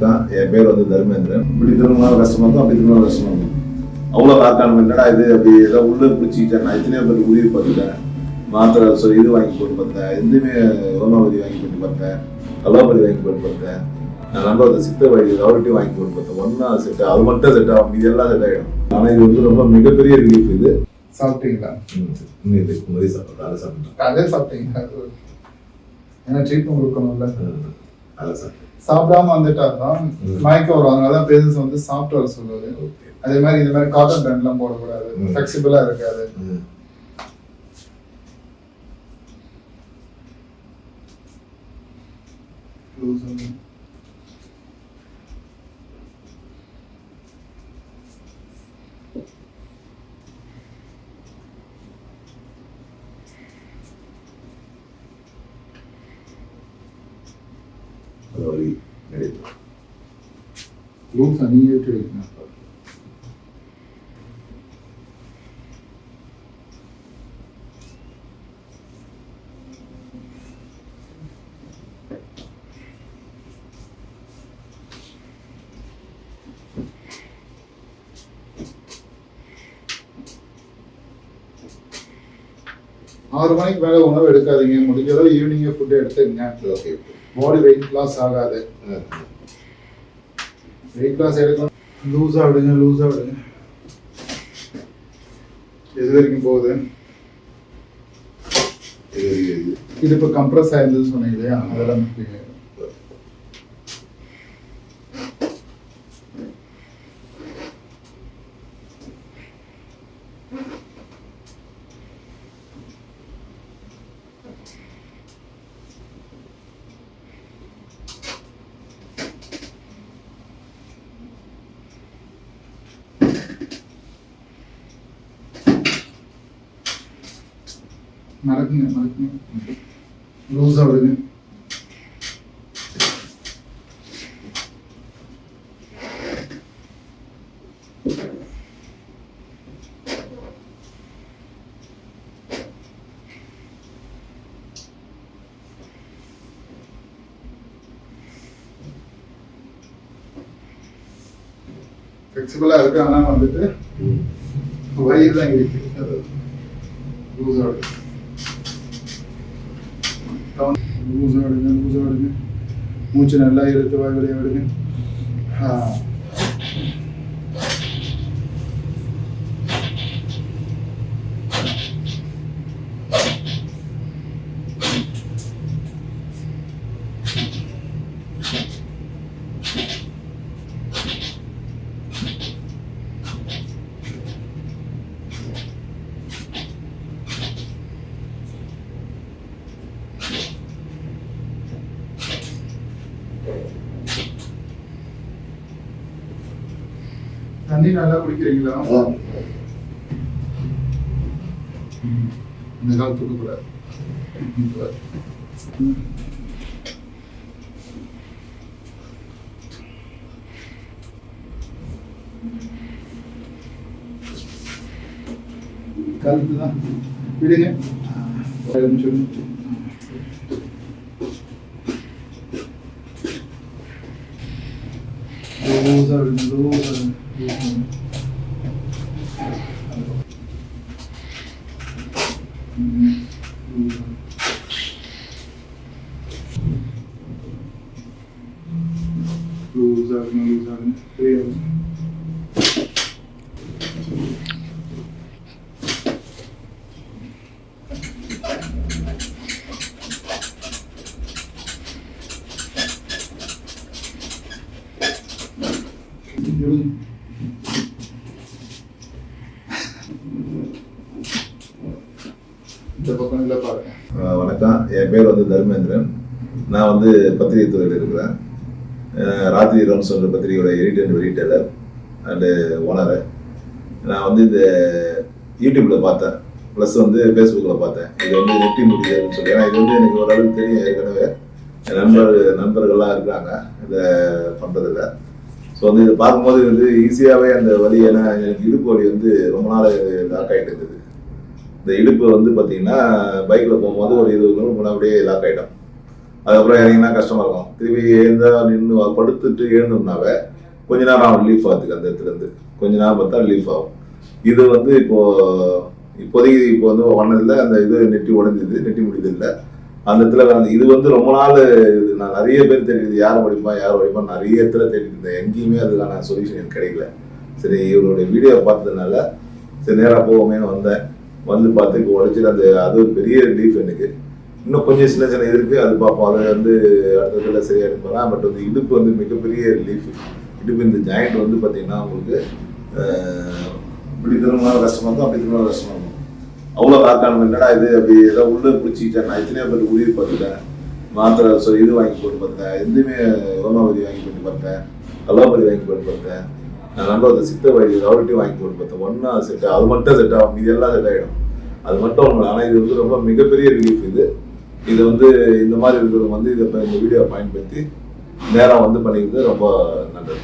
வணக்கம் என் பேர் வந்து தர்மேந்திரன். இப்படி திரும்பினாலும் கஷ்டமா இருக்கும் அப்படி திரும்பினாலும் கஷ்டமா இருக்கும் அவ்வளோ லாக்கான என்னடா இது? அப்படி ஏதோ உள்ள பிடிச்சிக்கிட்டேன். நான் எத்தனையோ பேர் உயிர் பார்த்துட்டேன். மாத்திரை ஸோ இது வாங்கி போட்டு பார்த்தேன் எதுவுமே ஹோமியோபதி வாங்கி போட்டு பார்த்தேன் அலோபதி வாங்கி போட்டு பார்த்தேன் நான் நம்ப சித்த வைத்தியம் அவர்கிட்டையும் வாங்கி போட்டு பார்த்தேன் ஒன்றா செட் அது மட்டும் செட் ஆகும். இது எல்லாம் செட் ஆகிடும் ஆனால் இது வந்து ரொம்ப மிகப்பெரிய ரிலீஃப் இது. சாப்பிட்டீங்களா? ம், இன்னும் இது முதல் சாப்பிட்டேன் அதை சாப்பிட்டேன். அதே சாப்பிட்டீங்களா? ஏன்னா ட்ரீட்மெண்ட் கொடுக்கணும்ல. அதை சாப்பிட்டேன். சாப்பிடாம வந்துட்டாருன்னா. மயக்கம் வரும். அதனால பேரண்ட்ஸ் வந்து சாப்பிட்டு வர சொல்லுவாரு. அதே மாதிரி இந்த மாதிரி காட்டன் பேண்ட்லாம் போடக்கூடாது. ம். ஃபிளெக்சிபிளா இருக்காது. ம். அது வழி கிடைக்கும் லூஸ் ஆறு மணிக்கு மேல உணவு எடுக்காதீங்க. முடிஞ்ச அளவு ஈவினிங்கே ஃபுட் எடுத்துங்க ஓகே. பாடி வெயிட் லாஸ் ஆகாது. வெயிட் லாஸ் எடுக்கலாம் லூஸா விடுங்க லூஸா விடுங்க எது வரைக்கும் போகுது? இது இப்போ கம்ப்ரஸ் ஆயிருந்தது சொன்னீங்க இல்லையா? அதெல்லாம் முக்கியம். நடக்குங்க நடக்குங்க லூஸா விடுங்க ஃப்ளெக்சிபிளாக இருக்கு ஆனால் வந்துட்டு ம். வயிறு தான் இருக்கு லூஸா கவனம் லூஸா விடுங்க லூஸா விடுங்க மூச்சு நல்லா இழுத்து வாய் வெளியே தண்ணி நல்லா குடிக்கிறீங்களா? இந்த கால் தூக்கக்கூடாது கழுத்து தான் விடுங்க. ஒரு நிமிஷம் லூஸா விடுங்க லூஸா விடுங்க லூஸா விடுங்க லூஸா விடுங்க ஃப்ரீயா விடுங்க விடுங்க இந்த பக்கம் பாருங்க. வணக்கம். என் பேர் வந்து தர்மேந்திரன். நான் வந்து பத்திரிகை துறையில் இருக்கிறேன் ராத்திரி ரம்ஸ் என்ற பத்திரிகையோட எடிட்டர் அண்ட் அண்டு ஓனரு நான் வந்து இந்த யூடியூப்பில் பார்த்தேன். ப்ளஸ் வந்து ஃபேஸ்புக்கில் பார்த்தேன். இது வந்து நெட்டி முடியாதுன்னு சொல்லி. ஏன்னா இது வந்து எனக்கு ஓரளவுக்கு தெரியும் ஏற்கனவே. நண்பர் நண்பர்கள்லாம் இருக்காங்க இதை பண்ணுறதில்ல ஸோ வந்து இதை பார்க்கும்போது வந்து ஈஸியாகவே அந்த வழி ஏன்னா எனக்கு இடுப்பு வலி வந்து ரொம்ப நாள் லாக் ஆகிட்டு இருந்தது. இந்த இடுப்பு வந்து பார்த்தீங்கன்னா பைக்கில் போகும்போது ஒரு இருபது கிலோமீட்டர் போனால் அப்படியே லாக் ஆகிட்டோம் அதுக்கப்புறம் இறங்கினா கஷ்டமாக இருக்கும். திருப்பி எழுந்தா நின்று படுத்துட்டு எழுந்தோம்னாவே கொஞ்ச நேரம் ஆகும் ரிலீஃப் ஆகுதுக்கு அந்த இடத்துல இருந்து. கொஞ்ச நேரம் பார்த்தா ரிலீஃப் ஆகும். இது வந்து இப்போது இப்போதைக்கு இப்போ வந்து ஒன்னதில்ல அந்த இது நெட்டி உடஞ்சிது நெட்டி முடியுது இல்லை. அந்த இடத்துல வந்து இது வந்து ரொம்ப நாள் இது நான் நிறைய பேர் தெரியுது யார் படிப்பா யார் படிப்பா நிறைய இடத்துல தேடிட்டு இருந்தேன். எங்கேயுமே அதுக்கான சொல்யூஷன் எனக்கு கிடைக்கல. சரி இவருடைய வீடியோ பார்த்ததுனால சரி நேராக போவோமேன்னு வந்தேன். வந்து பார்த்து இப்போ அந்த அது ஒரு பெரிய ரிலீஃப் எனக்கு. இன்னும் கொஞ்சம் சின்ன சின்ன இருக்கு அது பார்ப்போம் அது வந்து அடுத்ததுல சரியா இருப்பாங்க பட் வந்து இடுப்பு வந்து மிகப்பெரிய ரிலீஃப் இடுப்பு இந்த ஜாயிண்ட் வந்து பார்த்தீங்கன்னா உங்களுக்கு இப்படி திரும்பினாலும் கஷ்டமா இருக்கும் அப்படி திரும்பினாலும் கஷ்டமா இருக்கும் அவ்வளோ காக்கான என்னடா இது? அப்படி ஏதோ உள்ள பிடிச்சிக்கிட்டேன் நான் எத்தனையோ பேர் உயிர் பார்த்துட்டேன். மாத்திரை சொ இது வாங்கி போட்டு பார்த்தேன் எதுவுமே ஹோமாபதி வாங்கி போட்டு பார்த்தேன் கல்லாபதி வாங்கி போட்டு பார்த்தேன் நான் நம்ப அந்த சித்த வைத்தியம் அவர்கிட்டையும் வாங்கி போட்டு பார்த்தோம் ஒன்றா செட் அது மட்டும் செட் ஆகும். இது எல்லாம் செட் ஆகிடும் அது மட்டும் ஒன்று ஆனால் இது வந்து ரொம்ப மிகப்பெரிய ரிலீஃப் இது. இது வந்து இந்த மாதிரி இருக்கிறது வந்து இதை இந்த வீடியோவை பயன்படுத்தி நேரம் வந்து பண்ணிக்கிறது ரொம்ப நல்லது.